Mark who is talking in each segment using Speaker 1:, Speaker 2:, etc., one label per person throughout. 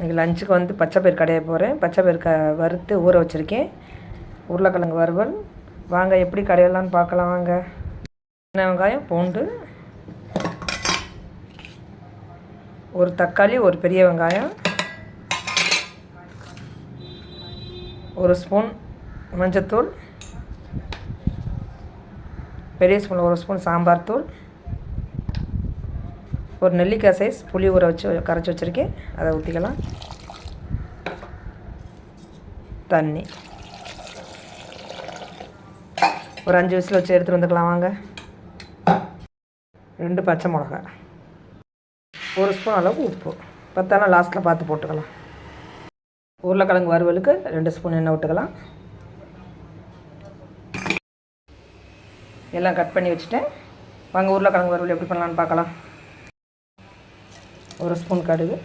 Speaker 1: இன்றைக்கி லஞ்சுக்கு வந்து பச்சை பயிர் கடைய போகிறேன் பச்சை பயிர் க வறுத்து ஊற வச்சுருக்கேன். உருளைக்கிழங்கு வறுவல். வாங்க எப்படி கடையலான்னு பார்க்கலாம் வாங்க. சின்ன வெங்காயம் பூண்டு. ஒரு தக்காளி ஒரு பெரிய வெங்காயம். ஒரு ஸ்பூன் மஞ்சத்தூள். பெரிய ஸ்பூன் ஒரு ஸ்பூன் சாம்பார் தூள். ஒரு நெல்லிக்காய் சைஸ் புளி ஊற வச்சு கரைச்சி வச்சுருக்கேன். அதை ஊற்றிக்கலாம் தண்ணி. ஒரு அஞ்சு விசில் வச்சு எடுத்துகிட்டு வந்துக்கலாம் வாங்க. ரெண்டு பச்சை மிளகா. ஒரு ஸ்பூன் அளவு உப்பு. பத்தாலும் லாஸ்ட்டில் பார்த்து போட்டுக்கலாம். உருளைக்கிழங்கு வறுவலுக்கு ரெண்டு ஸ்பூன் எண்ணெய் விட்டுக்கலாம் எல்லாம் கட் பண்ணி வச்சுட்டேன். வாங்க உருளைக்கிழங்கு வறுவல் எப்படி பண்ணலான்னு பார்க்கலாம். ஒரு ஸ்பூன் கடுகு.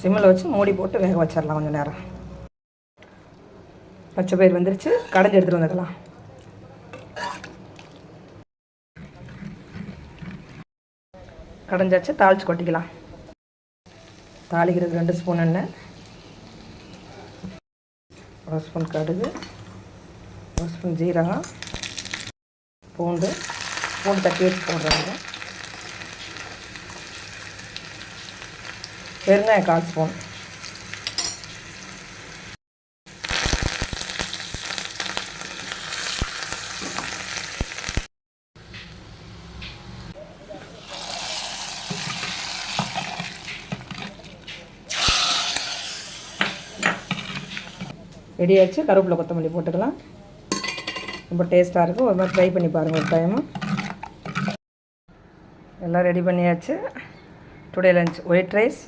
Speaker 1: சிம்மில் வச்சு மூடி போட்டு வேக வச்சிடலாம் கொஞ்சம் நேரம். பச்சை பயிர் வந்துருச்சு. கடைஞ்சி எடுத்துகிட்டு வந்துக்கலாம் கடைஞ்சாச்சு. தாளித்து கொட்டிக்கலாம். தாளிக்கிறது ரெண்டு ஸ்பூன் எண்ணெய். ஒரு ஸ்பூன் கடுகு. ஒரு ஸ்பூன் ஜீரகம். பூண்டு. பூண்டு தட்டி வச்சு போடுறாங்க பெருங்காயம் கால் ஸ்பூன் ரெடி ஆச்சு கருவேப்பிலை கொத்தமல்லி போட்டுக்கலாம். ரொம்ப டேஸ்ட்டாக இருக்கும். ஒரு மாதிரி ட்ரை பண்ணி பாருங்கள் ஒரு டைமு எல்லாம் ரெடி பண்ணியாச்சு. டுடே லஞ்ச் ஒயிட் ரைஸ்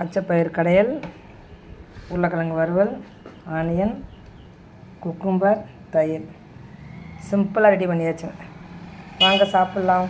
Speaker 1: பச்சை பயிர் கடையல் உருளைக்கிழங்கு வறுவல் ஆனியன் குக்கும்பர் தயிர். சிம்பிளாக ரெடி பண்ணியாச்சு. வாங்க சாப்பிட்லாம்.